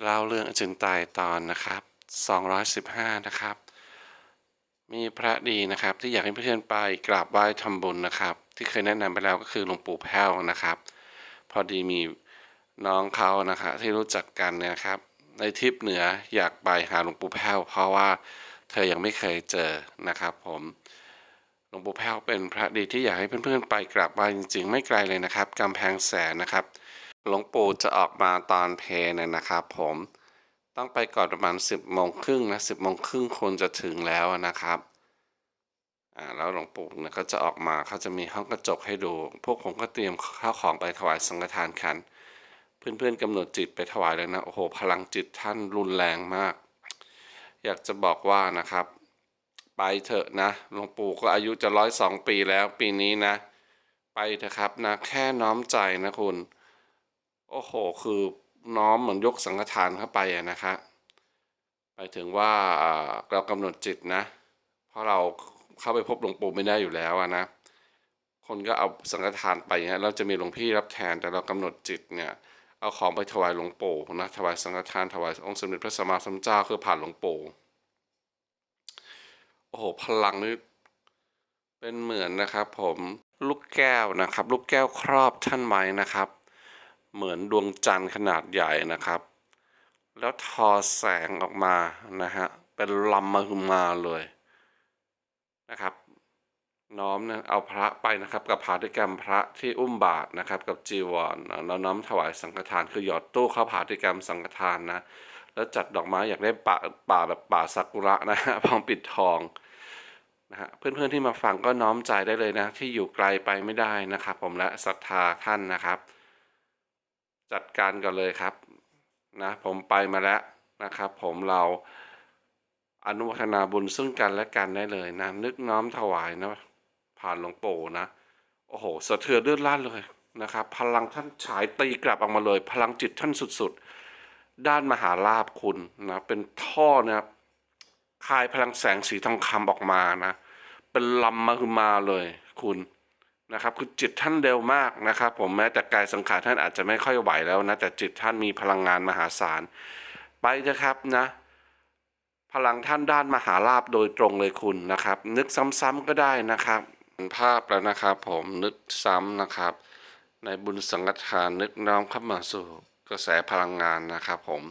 เล่าเรื่องอจินไตยตอนนะครับ 215 นะครับ มีพระดีนะครับที่อยากให้เพื่อนๆไปกราบไหว้ทำบุญนะครับ ที่เคยแนะนำไปแล้วก็คือหลวงปู่แพ้วนะครับ พอดีมีน้องเขานะครับที่รู้จักกันเนี่ยนะครับ ในทริปเหนืออยากไปหาหลวงปู่แพ้วเพราะว่าเธอยังไม่เคยเจอนะครับผมหลวงปู่แพ้วเป็นพระดีที่อยากให้เพื่อนๆไปกราบไหว้จริง ๆ ไม่ไกลเลยนะครับกำแพงแสนนะครับ หลวงปู่จะออกมาตอนเพลเนี่ยนะครับผมต้องไปก่อนประมาณ 10โมงครึ่งนะ10โมงครึ่งคนจะถึงแล้วนะครับอ่าแล้วหลวงปู่เนี่ยก็จะออกมาเขาจะมีห้องกระจกให้ดู พวกผมก็เตรียมข้าวของไปถวายสังฆทานกัน เพื่อนๆกำหนดจิตไปถวายเลยนะโอ้โหพลังจิตท่านรุนแรงมาก อยากจะบอกว่านะครับ ไปเถอะนะหลวงปู่ก็อายุจะร้อยสองปีแล้วปีนี้นะ ไปเถอะครับนะแค่น้อมใจนะคุณ โอ้โห คือน้อมเหมือนยกสังฆทานเข้าไปนะครับไปถึงว่าเรากำหนดจิตนะ เพราะเราเข้าไปพบหลวงปู่ไม่ได้อยู่แล้วนะ คนก็เอาสังฆทานไปฮะเราจะมีหลวงพี่รับแทนแต่เรากำหนดจิตเนี่ยเอาของไปถวายหลวงปู่นะถวายสังฆทานถวายองค์สมเด็จพระสัมมาสัมพุทธเจ้าคือผ่านหลวงปู่โอ้โหพลังนี่เป็นเหมือนนะครับ ผมลูกแก้วนะครับ ลูกแก้วครอบท่านไว้นะครับ เหมือนดวงจันทร์ขนาดใหญ่นะครับ แล้วทอแสงออกมานะฮะเป็นลำมาคือมาเลยนะครับน้อมเนี่ยเอาพระไปนะครับกับผาธิกรรมพระที่อุ้มบาทนะครับกับจีวรแล้วน้อมถวายสังฆทานคือหยอดตู้เข้าผาธิกรรมสังฆทานนะแล้วจัดดอกไม้อยากได้ป่าป่าแบบป่าซากุระนะฮะพรอมปิดทองนะฮะเพื่อนๆที่มาฟังก็น้อมใจได้เลยนะที่อยู่ไกลไปไม่ได้นะครับ ผมและศรัทธาท่านนะครับ จัดการกันเลยครับนะผมไปมาแล้วนะครับ ผมเราอนุโมทนาบุญซึ่งกันและกันได้เลยนะนึกน้อมถวายนะ ผ่านหลวงปู่นะ โอ้โหสะเทือนเลือดล้านเลยนะครับ พลังท่านฉายตีกลับออกมาเลย พลังจิตท่านสุดๆ ด้านมหาลาภคุณนะเป็นท่อนะคายพลังแสงสีทองคำออกมานะ เป็นลำมาคือมาเลย คุณ นะครับคือจิตท่านเร็วมากนะครับ ผมแม้แต่กายสังขารท่านอาจจะไม่ค่อยไหวแล้วนะแต่จิตท่านมีพลังงานมหาศาล ไปเถอะครับนะพลังท่านด้านมหาลาภโดยตรงเลยคุณนะครับ นึกซ้ำๆก็ได้นะครับเห็นภาพแล้วนะครับ ผมนึกซ้ำนะครับ ในบุญสังฆทานนึกน้อมเข้ามาสู่กระแสพลังงานนะครับ ผม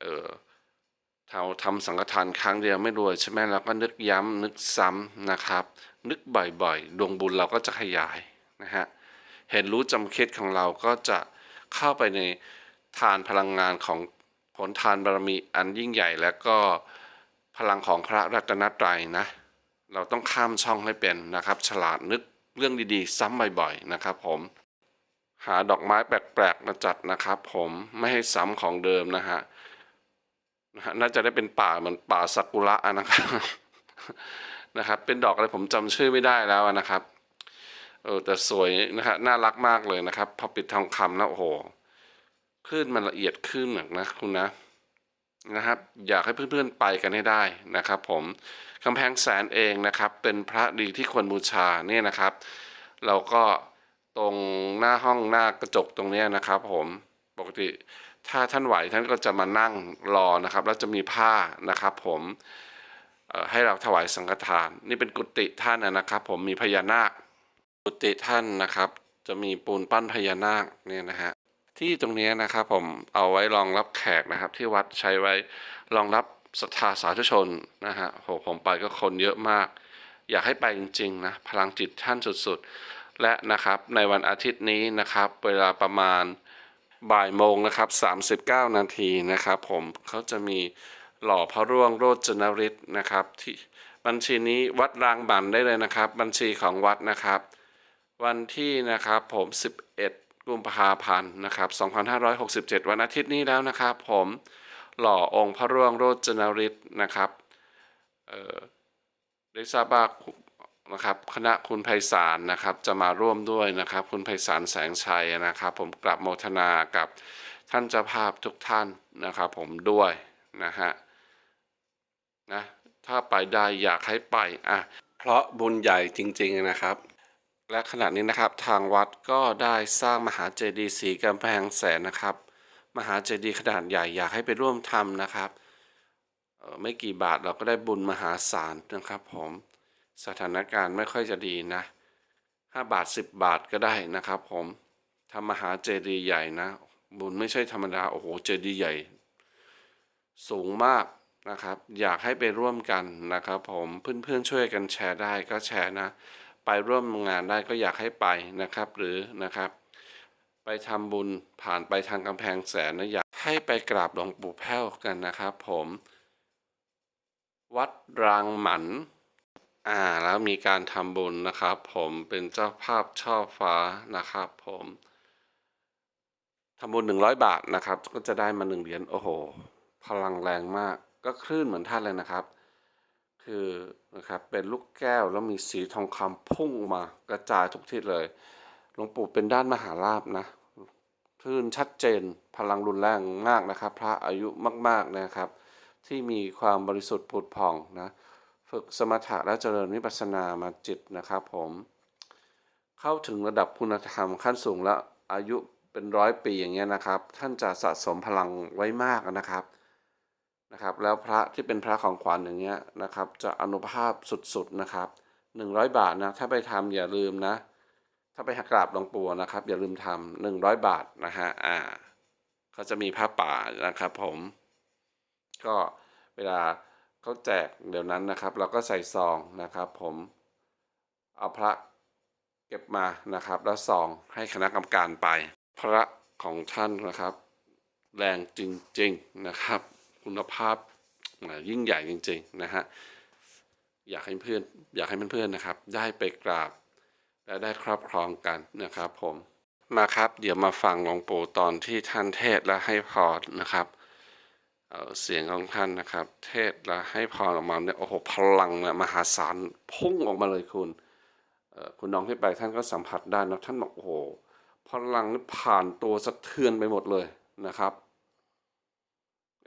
เออเราทำสังฆทานครั้งเดียวไม่รวยใช่ไหมเราก็นึกย้ำนึกซ้ำนะครับ นึกบ่อยๆ ดวงบุญเราก็จะขยายนะฮะ เห็นรู้จำคิดของเราก็จะเข้าไปในทานพลังงานของผลทานบารมีอันยิ่งใหญ่ และก็พลังของพระรัตนตรัยนะ เราต้องข้ามช่องให้เป็นนะครับ ฉลาดนึกเรื่องดีๆ ซ้ำบ่อยๆ นะครับผม หาดอกไม้แปลกๆมาจัดนะครับ ผมไม่ให้ซ้ำของเดิมนะฮะน่าจะได้เป็นป่าเหมือนป่าซากุระนะครับ นะครับ เป็นดอกอะไรผมจำชื่อไม่ได้แล้วนะครับเออแต่สวยนะฮะน่ารักมากเลยนะครับ พอปิดทองคำแล้วโอ้โหคลื่นมันละเอียดขึ้นหนักนะคุณนะนะครับ อยากให้เพื่อนๆไปกันให้ได้นะครับ ผมกำแพงแสนเองนะครับ เป็นพระดีที่ควรบูชาเนี่ยนะครับ เราก็ตรงหน้าห้องหน้ากระจกตรงเนี้นะครับ ผมปกติถ้าท่านไหวท่านก็จะมานั่งรอนะครับ แล้วจะมีผ้านะครับ ผม ให้เราถวายสังฆทาน นี่เป็นกุฏิท่านนะครับ ผมมีพญานาค กุฏิท่านนะครับ จะมีปูนปั้นพญานาคเนี่ยนะฮะที่ตรงนี้นะครับผมเอาไว้รองรับแขกนะครับ ที่วัดใช้ไว้รองรับศรัทธาสาธุชนนะฮะโหผมไปก็คนเยอะมาก อยากให้ไปจริงๆนะพลังจิตท่านสุดๆ และนะครับในวันอาทิตย์นี้นะครับ เวลาประมาณบ่ายโมงนะครับ39 นาทีนะครับ ผมเขาจะมี หล่อพระร่วงโรจนฤทธิ์นะครับที่บัญชีนี้วัดรางบันได้เลยนะครับ บัญชีของวัดนะครับ วันที่นะครับผม 11 กุมภาพันธ์นะครับ 2567 วันอาทิตย์นี้แล้วนะครับผมหล่อองค์พระร่วงโรจนฤทธิ์นะครับเออได้ทราบว่านะครับคณะคุณไพศาลนะครับจะมาร่วมด้วยนะครับ คุณไพศาลแสงชัยนะครับ ผมกลับโมทนากับท่านเจ้าภาพทุกท่านนะครับ ผมด้วยนะฮะ นะถ้าไปได้อยากให้ไปอะเพราะบุญใหญ่จริงๆนะครับ และขณะนี้นะครับทางวัดก็ได้สร้างมหาเจดีย์สีกำแพงแสนนะครับ มหาเจดีย์ขนาดใหญ่อยากให้ไปร่วมทำนะครับไม่กี่บาทเราก็ได้บุญมหาศาลนะครับผมสถานการณ์ไม่ค่อยจะดีนะห้าบาทสิบบาทก็ได้นะครับผมทำมหาเจดีย์ใหญ่นะ บุญไม่ใช่ธรรมดา โอ้โห เจดีย์ใหญ่ สูงมาก นะครับ อยากให้ไปร่วมกันนะครับ ผมเพื่อนๆช่วยกันแชร์ได้ก็แชร์นะ ไปร่วมงานได้ก็อยากให้ไปนะครับ หรือนะครับ ไปทำบุญผ่านไปทางกำแพงแสนนะอยากให้ไปกราบหลวงปู่แพ้วกันนะครับ ผม วัดรางหมันอ่าแล้วมีการทำบุญนะครับ ผมเป็นเจ้าภาพช่อฟ้านะครับ ผมทำบุญหนึ่งร้อยบาทนะครับ ก็จะได้มาหนึ่งเหรียญโอ้โห พลังแรงมาก ก็คลื่นเหมือนท่านเลยนะครับ คือนะครับเป็นลูกแก้วแล้วมีสีทองคำพุ่งออกมากระจายทุกทิศเลยหลวงปู่เป็นด้านมหาลาภนะคลื่นชัดเจนพลังรุนแรงมากนะครับ พระอายุมากๆนะครับ ที่มีความบริสุทธิ์ผุดผ่องนะฝึกสมถะและเจริญวิปัสสนามาจิตนะครับผมเข้าถึงระดับคุณธรรมขั้นสูงแล้วอายุเป็นร้อยปีอย่างเงี้ยนะครับ ท่านจะสะสมพลังไว้มากนะครับ นะครับแล้วพระที่เป็นพระของขวัญอย่างเงี้ยนะครับ จะอนุภาพสุดๆนะครับหนึ่งร้อยบาทนะถ้าไปทำอย่าลืมนะ ถ้าไปหักกราบหลวงปู่นะครับ อย่าลืมทำหนึ่งร้อยบาทนะฮะอ่าเขาจะมีผ้าป่านะครับผม ก็เวลาเขาแจกเดี๋ยวนั้นนะครับ เราก็ใส่ซองนะครับ ผมเอาพระเก็บมานะครับ แล้วซองให้คณะกรรมการไป พระของท่านนะครับ แรงจริงๆนะครับ คุณภาพยิ่งใหญ่จริงๆนะฮะอยากให้เพื่อนอยากให้เพื่อนๆนะครับ ได้ไปกราบและได้ครอบครองกันนะครับ ผมมาครับ เดี๋ยวมาฟังหลวงปู่ตอนที่ท่านเทศและให้พรนะครับเเสียงของท่านนะครับ เทศและให้พรออกมาเนี่ยโอ้โหพลังเนี่ยมหาศาลพุ่งออกมาเลยคุณคุณน้องที่ไปท่านก็สัมผัสได้นะท่านบอกโอ้โหพลังผ่านตัวสะเทือนไปหมดเลยนะครับ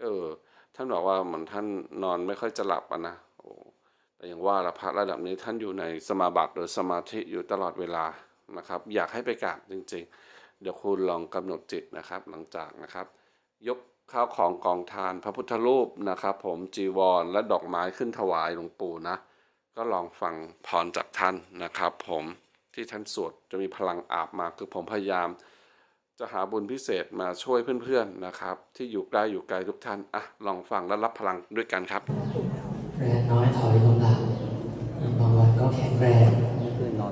เออ ท่านบอกว่าเหมือนท่านนอนไม่ค่อยจะหลับอะนะโอ้แต่อย่างว่าละพระระดับนี้ท่านอยู่ในสมาบัติหรือสมาธิอยู่ตลอดเวลานะครับ อยากให้ไปกราบจริง ๆ เดี๋ยวคุณลองกำหนดจิตนะครับ หลังจากนะครับ ยกข้าวของกองทานพระพุทธรูปนะครับ ผมจีวรและดอกไม้ขึ้นถวายหลวงปู่นะ ก็ลองฟังพรจากท่านนะครับ ผมที่ท่านสวดจะมีพลังอาบมาคือผมพยายาม จะหาบุญพิเศษมาช่วยเพื่อนๆนะครับ ที่อยู่ใกล้อยู่ไกลทุกท่านอะลองฟังและรับพลังด้วยกันครับแรงน้อยถอยลงหลังบางวันก็แข็งแรง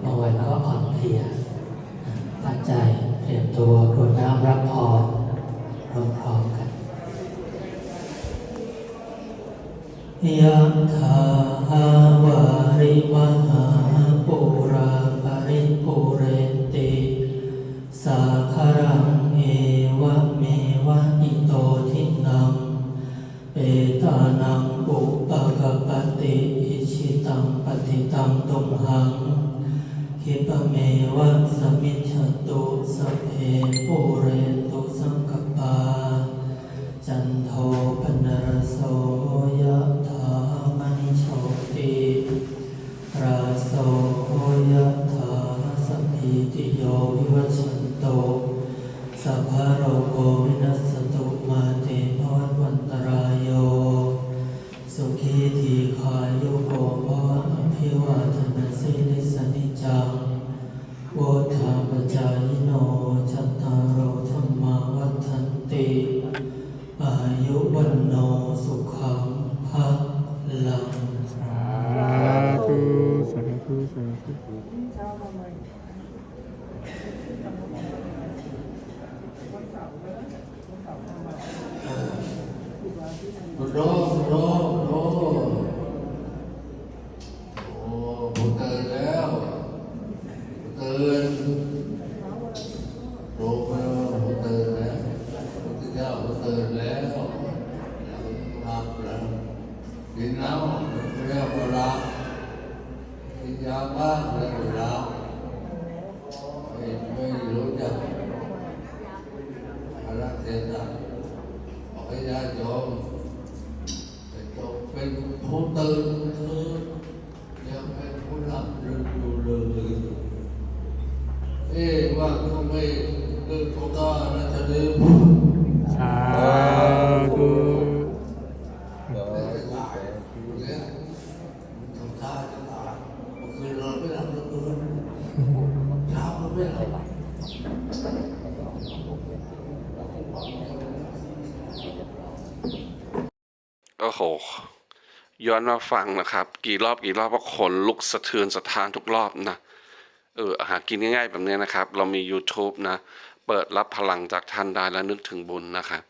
บางวันก็อ่อนเพลียตั้งใจเตรียมตัวกรวดน้ำรับพรพร้อมๆกันยะถาวาริวหาปุราปริปุเรนติสา นังปุปกะปติอิชิตังปฏิตังตุมหังคิปเมวะสมิชตุสัพเพปุเรตุสังก Thank you. กินยาบ้างแล้วก็หลับไม่ไม่รู้จักอะไรเสียจักขอให้ญาติโยม เป็นจงเป็นผู้ตื่นเถิดยังเป็นผู้หลับลืมอยู่เลยเอ๊ะว่าทำไมตื่นก็กล้านะจะลืม สาธุ ทำท่าจะตายเมื่อคืนนอนไม่หลับเมื่อคืนเช้าก็ไม่หลับ โอ้โห ย้อนมาฟังนะครับ กี่รอบกี่รอบก็ขนลุกสะเทือนสะท้านทุกรอบนะ เออหากินง่ายๆแบบนี้นะครับ เรามี YouTube นะ เปิดรับพลังจากท่านได้และนึกถึงบุญนะครับ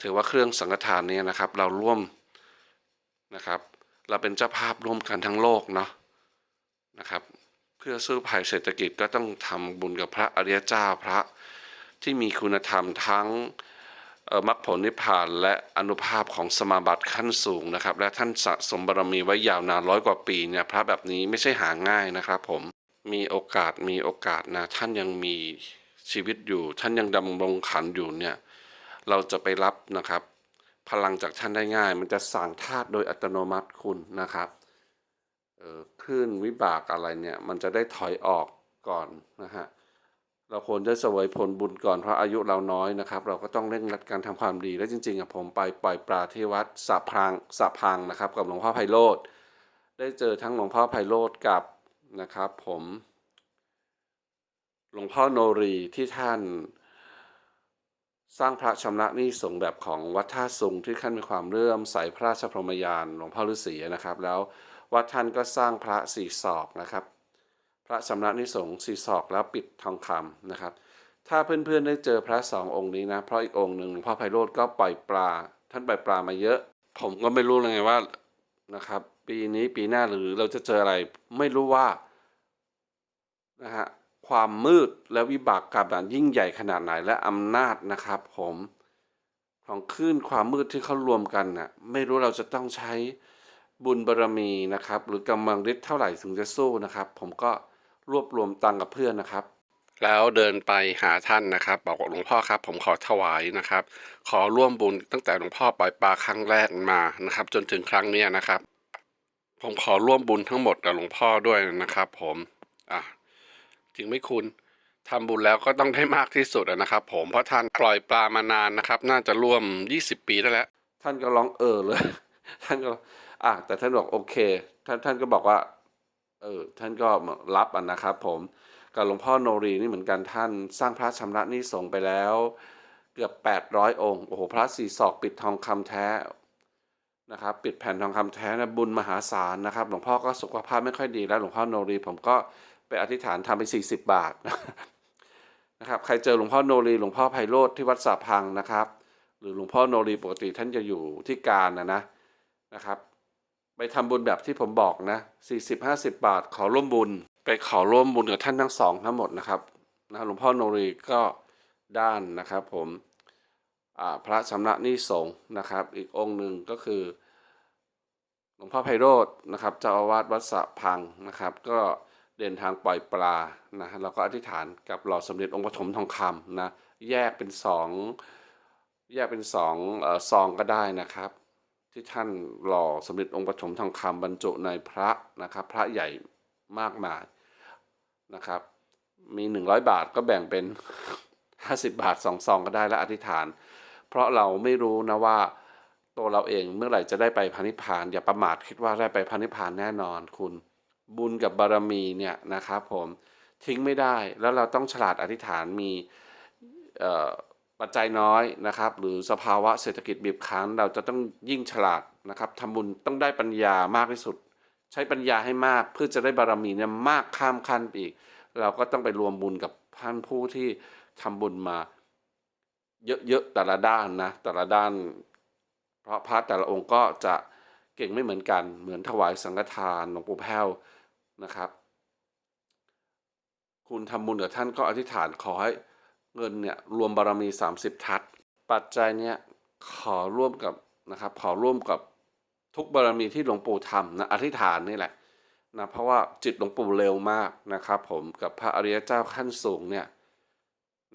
ถือว่าเครื่องสังฆทานเนี้นะครับ เราร่วมนะครับ เราเป็นเจ้าภาพร่วมกันทั้งโลกเนาะนะครับ เพื่อสู้ภัยเศรษฐกิจก็ต้องทำบุญกับพระอริยเจ้าพระที่มีคุณธรรมทั้ง มรรคผลนิพพานและอนุภาพของสมาบัติขั้นสูงนะครับ และท่านสะสมบารมีไว้ยาวนานร้อยกว่าปีเนี่ยพระแบบนี้ไม่ใช่หาง่ายนะครับ ผมมีโอกาสมีโอกาสนะท่านยังมีชีวิตอยู่ ท่านยังดำรงขันอยู่เนี่ยเราจะไปรับนะครับ พลังจากท่านได้ง่าย มันจะสั่งธาตุโดยอัตโนมัติคุณนะครับออคลื่นวิบากอะไรเนี่ยมันจะได้ถอยออกก่อนนะฮะ เราควรจะเสวยผลบุญก่อนเพราะอายุเราน้อยนะครับ เราก็ต้องเร่งรัดการทำความดี และจริงๆอะผมไปปล่อยปลาที่วัดสะพรางสะพังนะครับ กับหลวงพ่อไพโรธได้เจอทั้งหลวงพ่อไพโรธกับนะครับ ผมหลวงพ่อโนรีที่ท่านสร้างพระชำระนี้สงแบบของวัดท่าสุงที่ท่านมีความเลื่อมใสพระราชพรหมยานหลวงพ่อฤาษีนะครับ แล้ววัดท่านก็สร้างพระสี่ศอกนะครับ พระชำระนิสงฆ์สีศอกแล้วปิดทองคำนะครับ ถ้าเพื่อนๆได้เจอพระสององค์นี้นะ เพราะอีกองค์หนึ่งพ่อไพโรธก็ปล่อยปลา ท่านปล่อยปลามาเยอะ ผมก็ไม่รู้เลยไงว่านะครับ ปีนี้ปีหน้าหรือเราจะเจออะไรไม่รู้ว่านะฮะความมืดและวิบากกรรมนั้นยิ่งใหญ่ขนาดไหนและอำนาจนะครับ ผมของคลื่นความมืดที่เขารวมกันน่ะไม่รู้เราจะต้องใช้บุญบารรมีนะครับ หรือกำลังฤทธิ์เท่าไหร่ถึงจะสู้นะครับ ผมก็ รวบรวมตังค์กับเพื่อนนะครับ แล้วเดินไปหาท่านนะครับ บอกว่าหลวงพ่อครับ ผมขอถวายนะครับ ขอร่วมบุญตั้งแต่หลวงพ่อปล่อยปลาครั้งแรกมานะครับ จนถึงครั้งเนี้ยนะครับ ผมขอร่วมบุญทั้งหมดกับหลวงพ่อด้วยนะครับ ผมอะจริงไหม่คุณทำบุญแล้วก็ต้องได้มากที่สุดอะนะครับ ผมเพราะท่านปล่อยปลามานานนะครับ น่าจะร่วม 20 ปีได้แล้ว ท่านก็ร้องเออเลย ท่านก็อะแต่ท่านบอกโอเค ท่านท่านก็บอกว่า เออท่านก็รับอะนะครับผมกับหลวงพ่อโนรีนี่เหมือนกันท่าน สร้างพระชำระนี้สงไปแล้วเกือบ 800 องค์โอ้โหพระสี่ศอกปิดทองคำแท้นะครับปิดแผ่นทองคำแท้นะบุญมหาศาลนะครับหลวงพ่อก็สุขภาพไม่ค่อยดีแล้วหลวงพ่อโนรีผมก็ไปอธิษฐานทำไป 40 บาทนะครับใครเจอหลวงพ่อโนรีหลวงพ่อไพโรธที่วัดสาพังนะครับ หรือหลวงพ่อโนรีปกติท่านจะอยู่ที่การนะนะนะครับ ไปทำบุญแบบที่ผมบอกนะ40 50 บาทขอร่วมบุญ ไปขอร่วมบุญกับท่านทั้งสองทั้งหมดนะครับนะหลวงพ่อโนรีก็ด้านนะครับผมอ่าพระชำระหนี้สงนะครับ อีกองค์หนึ่งก็คือหลวงพ่อไพโรธนะครับเจ้าอาวาสวัดสะพังนะครับ ก็เดินทางปล่อยปลานะเราก็อธิษฐานกับหล่อสมเด็จองค์ปฐมทองคำนะแยกเป็นสองแยกเป็นสองเอ่อซองก็ได้นะครับ ที่ท่านหล่อสมเด็จองค์ปฐมทองคำบรรจุในพระนะครับ พระใหญ่มากมายนะครับ มี 100 บาทก็แบ่งเป็น 50 บาทสองซองก็ได้และอธิษฐาน เพราะเราไม่รู้นะว่าตัวเราเองเมื่อไหร่จะได้ไปพระนิพาน อย่าประมาทคิดว่าได้ไปพระนิพานแน่นอนคุณบุญกับบารมีเนี่ยนะครับผมทิ้งไม่ได้แล้วเราต้องฉลาดอธิษฐานมีเอ่อ ปัจจัยน้อยนะครับ หรือสภาวะเศรษฐกิจบีบคั้น เราจะต้องยิ่งฉลาดนะครับทำบุญต้องได้ปัญญามากที่สุด ใช้ปัญญาให้มากเพื่อจะได้บารมีเนี่ยมากข้ามขั้นไปอีก เราก็ต้องไปรวมบุญกับท่านผู้ที่ทำบุญมา เยอะๆแต่ละด้านนะแต่ละด้าน เพราะพระแต่ละองค์ก็จะเก่งไม่เหมือนกัน เหมือนถวายสังฆทานหลวงปู่แพ้วนะครับ คุณทำบุญกับท่านก็อธิษฐานขอให้ เงินเนี่ยรวมบารมี 30 ทัศปัจจัยเนี่ยขอร่วมกับนะครับขอร่วมกับทุกบารมีที่หลวงปู่ทำนะอธิษฐานนี่แหละนะเพราะว่าจิตหลวงปู่เร็วมากนะครับ ผมกับพระอริยเจ้าขั้นสูงเนี่ย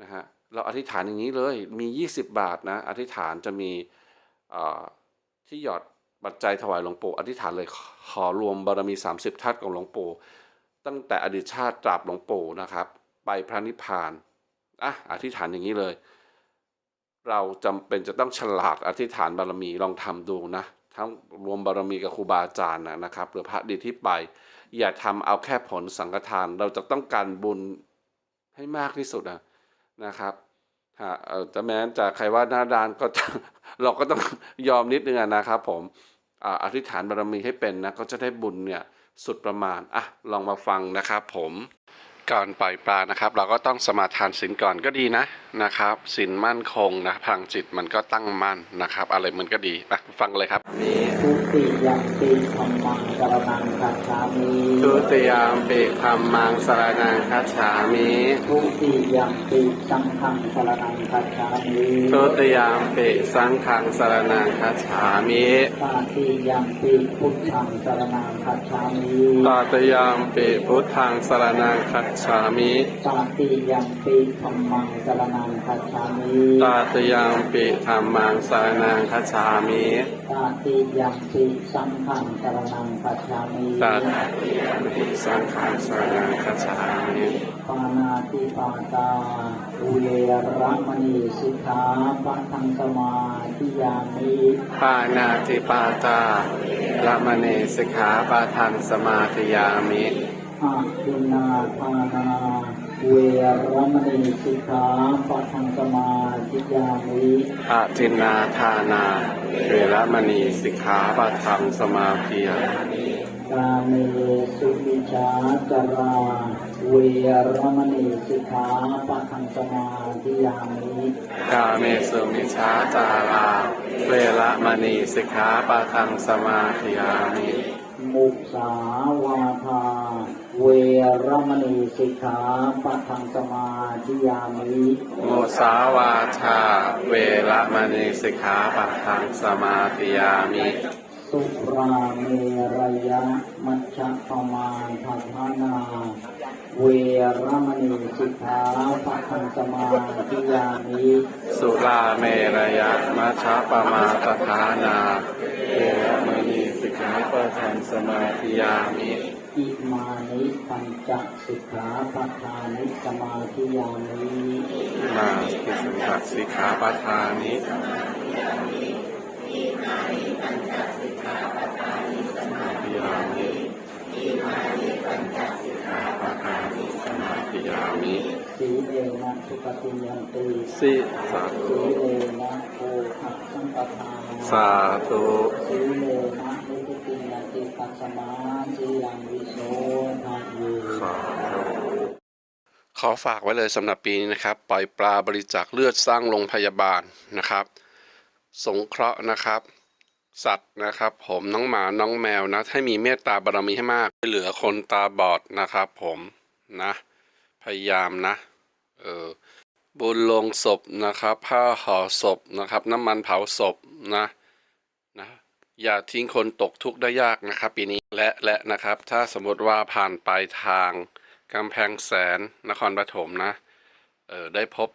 นะฮะเราอธิษฐานอย่างนี้เลยมี 20 บาทนะอธิษฐานจะมีที่หยอดปัจจัยถวายหลวงปู่อธิษฐานเลยขอรวมบารมี 30 ทัศของหลวงปู่ตั้งแต่อดีตชาติตราบหลวงปู่นะครับ ไปพระนิพพาน อะอธิษฐานอย่างนี้เลย เราจำเป็นจะต้องฉลาดอธิษฐานบารมีลองทำดูนะ ทั้งรวมบารมีกับครูบาอาจารย์นะครับหรือพระดีที่ไป อย่าทำเอาแค่ผลสังฆทาน เราจะต้องการบุญให้มากที่สุดนะนะครับฮะเออจะแม้จะใครว่าหน้าด้านก็เราก็ต้องยอมนิดนึงนะครับผมอ่อธิษฐานบารมีให้เป็นนะก็จะได้บุญเนี่ยสุดประมาณอะลองมาฟังนะครับผม ก่อนปล่อยปลานะครับ เราก็ต้องสมาทานศีลก่อนก็ดีนะนะครับศีลมั่นคงนะพลังจิตมันก็ตั้งมั่นนะครับ อะไรมันก็ดีอะฟังเลยครับทุติยัมปิธรรมังสรนังคัจฉามิทุติยามปิธรรมังสรนังคัจฉามิทุติยัมปิสังฆังสรนังคัจฉามิทุติยามปิสังฆังสรนังคัจฉามิตาติยัมปิพุทธังสรนังคัจฉามิตติยามปิพุทธังสรนังคัจฉามิตาติยัมปิธรรมังสรนังคัจฉามิตติยามปิธรรมังสรนังคัจฉามิตาติยัมปิสังฆังสรนังคัจฉามิตติยามปิสังฆังสรนังคัจฉามิปานาติปาตาอุเยระมณีสิกขาปะทังสมาธิยามิปานาติปาตาละมณีสิกขาปะทังสมาธิยามิ อาทินนาทานา เวรมณีสิกขาปะทังสมาธิยามิอาทินนาทานาเวรมณีสิกขาปะทังสมาธิยามิกาเมสุวิชาจาราเวรมณีสิกขาปะทังสมาธิยามิกาเมสุมิชาจาราเวรมณีสิกขาปะทังสมาธิยามิ มุสาวาทา เวรมณีสิกขาปะทังสมาธิยามิโมสาวาชาเวรมณีสิกขาปะทังสมาธิยามิ สุราเมรยะมัชฌะปมาทฐานา เวรมณีสิกขาปะทังสมาธิยามิ สุราเมรยะมัชฌะปมาตฐานา เวรมณีสิกขา ปะทังสมาธิยามิอิมานิปัญจสิกขาปะทานิสมาธิยามิมาพิสุทัสสิกขาปะทานิสมาธิยามิสิกขาปะทานิสมาธิยามิสีเลนะสุปฏิยันติสิสาสีธุเลนะโภคะสัมปทาสาธุสีเลนะนิพพิยัน ตัสมาสียังวิโสทะเยสาธุขอฝากไว้เลยสำหรับปีนี้นะครับ ปล่อยปลาบริจาคเลือดสร้างโรงพยาบาลนะครับ สงเคราะห์นะครับ สัตว์นะครับ ผมน้องหมาน้องแมวนะ ให้มีเมตตาบารมีให้มากเหลือคนตาบอดนะครับ ผมนะ พยายามนะ เออบุญลงศพนะครับ ผ้าห่อศพนะครับ น้ำมันเผาศพนะ อย่าทิ้งคนตกทุกข์ได้ยากนะครับปีนี้และและนะครับ ถ้าสมมติว่าผ่านไปทางกำแพงแสนนครปฐมนะเออได้พบ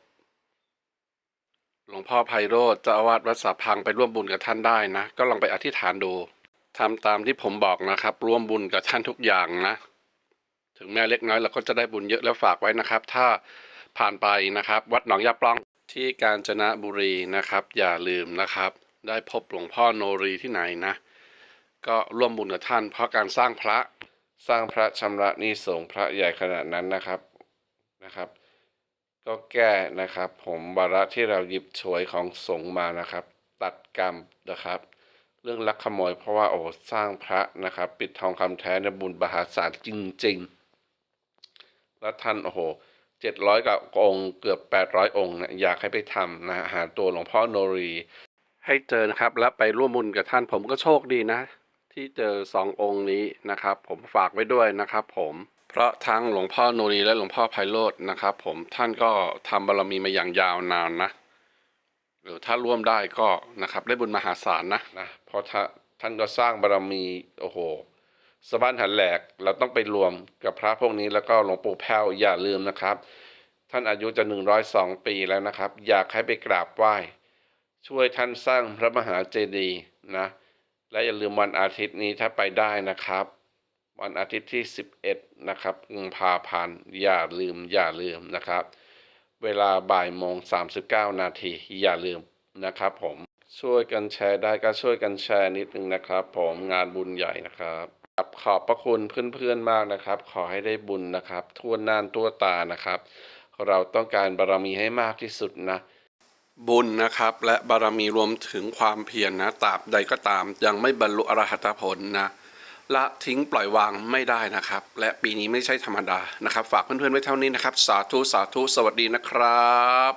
หลวงพ่อไพโรธเจ้าอาวาสวัดสาพังไปร่วมบุญกับท่านได้นะ ก็ลองไปอธิษฐานดูทำตามที่ผมบอกนะครับ ร่วมบุญกับท่านทุกอย่างนะ ถึงแม้เล็กน้อยเราก็จะได้บุญเยอะแล้วฝากไว้นะครับ ถ้าผ่านไปนะครับ วัดหนองยาปล่องที่กาญจนบุรีนะครับ อย่าลืมนะครับ ได้พบหลวงพ่อโนรีที่ไหนนะ ก็ร่วมบุญกับท่าน เพราะการสร้างพระสร้างพระชำระนี้สงพระใหญ่ขนาดนั้นนะครับนะครับ ก็แก้นะครับ ผมวาระที่เราหยิบฉวยของสงมานะครับ ตัดกรรมนะครับ เรื่องลักขโมยเพราะว่าโอ้สร้างพระนะครับ ปิดทองคำแท้ในยบุญมหาศาลจริง ๆ แล้วท่านโอ้โหเจ็ดร้อยกับองค์เกือบแปดร้อยองค์เนี่ยอยากให้ไปทำนะหาตัวหลวงพ่อโนรี ให้เจอนะครับ แล้วไปร่วมบุญกับท่านผมก็โชคดีนะ ที่เจอสององค์นี้นะครับ ผมฝากไว้ด้วยนะครับผมเพราะทั้งหลวงพ่อโนรีและหลวงพ่อไพโรจน์นะครับผมท่านก็ทำบารมีมาอย่างยาวนานนะหรือถ้าร่วมได้ก็นะครับ ได้บุญมหาศาลนะนะเพราะท่าท่านก็สร้างบารมีโอ้โหสะบ้านหันแหลกเราต้องไปรวมกับพระพวกนี้แล้วก็หลวงปู่แพ้วอย่าลืมนะครับ ท่านอายุจะหนึ่งร้อยสองปีแล้วนะครับ อยากให้ไปกราบไหว้ ช่วยท่านสร้างพระมหาเจดีย์นะ และอย่าลืมวันอาทิตย์นี้ถ้าไปได้นะครับ วันอาทิตย์ที่ 11 นะครับกุมภาพันธ์อย่าลืมอย่าลืมนะครับ เวลาบ่ายโมง 39 นาทีอย่าลืมนะครับผมช่วยกันแชร์ได้ก็ช่วยกันแชร์นิดนึงนะครับ ผมงานบุญใหญ่นะครับครับขอบพระคุณเพื่อนๆมากนะครับ ขอให้ได้บุญนะครับ ทั่วหนานทั่วตานะครับ เราต้องการบารมีให้มากที่สุดนะ บุญนะครับและบารมีรวมถึงความเพียรนะตราบใดก็ตาม ยังไม่บรรลุอรหัตผลนะละทิ้งปล่อยวางไม่ได้นะครับ และปีนี้ไม่ใช่ธรรมดานะครับ ฝากเพื่อนๆไว้เท่านี้นะครับ สาธุ สาธุ สวัสดีนะครับ